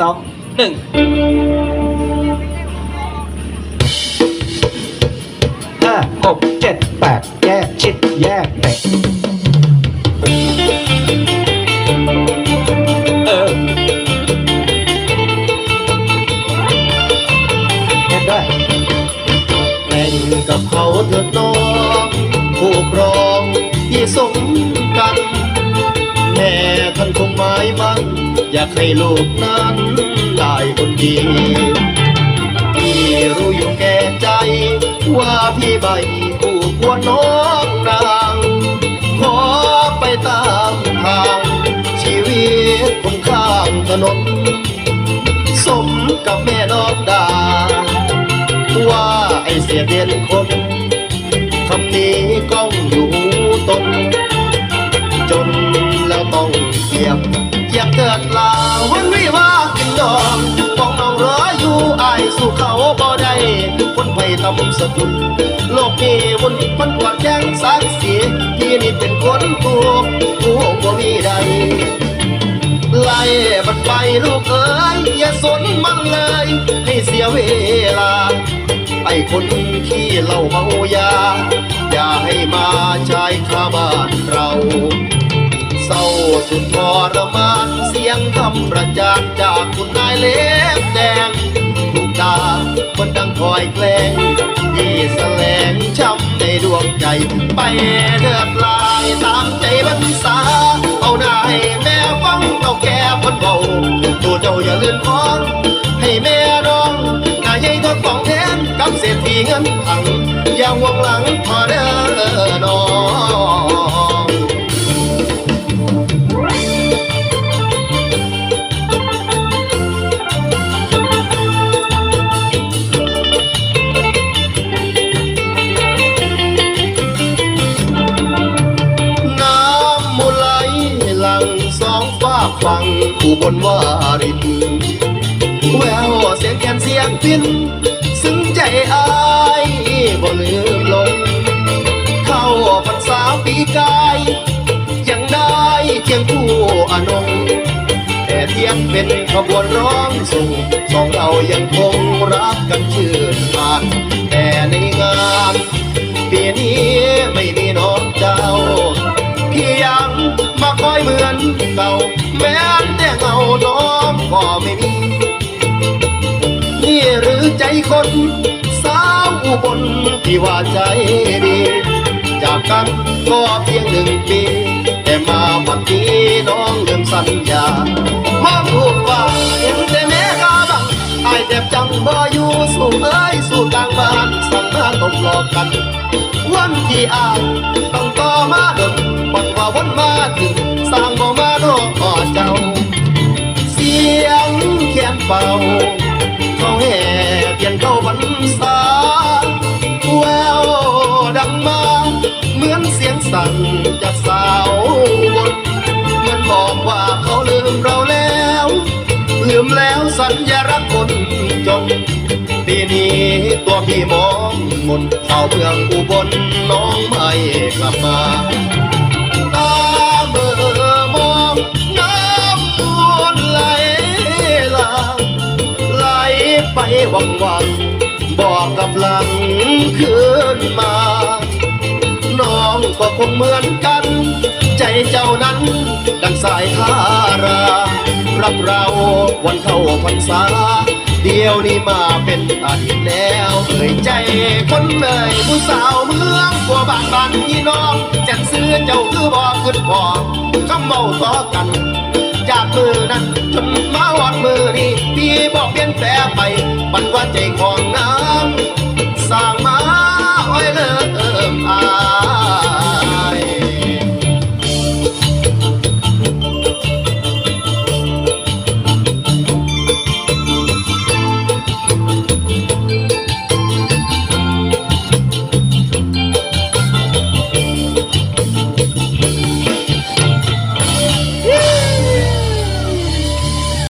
สองหนึ่งห้าหกเจ็ดแปดแยกชิดแยกเตะเออเห็นด้วยแต่งกับเขาเถิดน้องผู้ครองที่สมกันแม่ท่านคงหมายมั่น อยากให้ลูกนั้นได้คนดีพี่รู้อยู่แก่ใจ ว่าพี่ใบผู้ควรน้องนางขอไปตามทางชีวิตคนข้างถนน สมกับแม่นอกดา ว่าไอเสียเด่นคนคำนี้ก้องอยู่ สู่เขาบ่ได้คนไผ่ตำสะดุดโลกนี้วนมันกวาดแจ้งสารเสียพี่นี่เป็นคนถูกผู้บ่มีใดไล่มันไปลูกเอ๋ยอย่าสนมันเลยให้เสียเวลาไอ้คนขี้เล้าเมายา อย่าให้มาชายคาบ้านเราเศร้าสุดทรมานเสียงคำประจานจากคุณนายเล็บแดง ถูกตาคนดังคอยแกล้งที่แสลงช้ำในดวงใจไปเดือดลายตามใจบรรษาเอาหน้าให้แม่ฟังเอาแก่คนเบาตัวเจ้าอย่าเลื่อนคองให้แม่ร้องน้าใหญ่ทดฟองแทนกับเศรษฐีเงินถังอย่าห่วง ผู้บนวารินแววเสียงแคนเสียงพินซึ้งใจอายบ่ลืมลง เข้าพรรษาปีกาย ยังได้เคียงคู่อนง แต่เทียมเป็นขบวนร้องส่งสองเรายังคงรักกันชื่นบานแต่ในงานปีนี้ไม่มีน้องเจ้าพี่ยังมาคอยเหมือนเก่าแม้ ก็ไม่มี นี่หรือใจคนสาวอุบลที่ว่าใจดี จากกันก็เพียงหนึ่งปี แต่มาวันนี้น้องลืมสัญญามาพูดว่าเห็นแต่แม่กาบังไอเจ็บจังบ่อยู่สู้เอ้ยสู้กลางบ้านสั่งมาตกหลอกกัน วันที่อาย เขียนเป่าเขาแห่เทียนเข้าพรรษาแววดังมา เหมือนเสียงสั่นจากสาวบนเหมือนบอกว่าเขาลืมเราแล้ว ลืมแล้วสัญญารักคนจนปีนี้ตัวพี่มองมนชาวเมืองอุบลน้องไม่กลับมา ไปวังวังบอกกับหลังคืนมา น้องก็คงเหมือนกัน ใจเจ้านั้น ดังสายทารารับเราวันเข้าพรรษา เดียวนี้มาเป็นอดีตแล้วเอ่ยใจคนเลยผู้สาวเมืองกัวบางบานพี่น้องจัดซื้อเจ้าคือบอกขึ้นบอกคำเมาต่อกัน จากมือนั้น จนมาวันมือนี้พี่บอกเปลี่ยนแปลไป บันว่าใจของน้ำ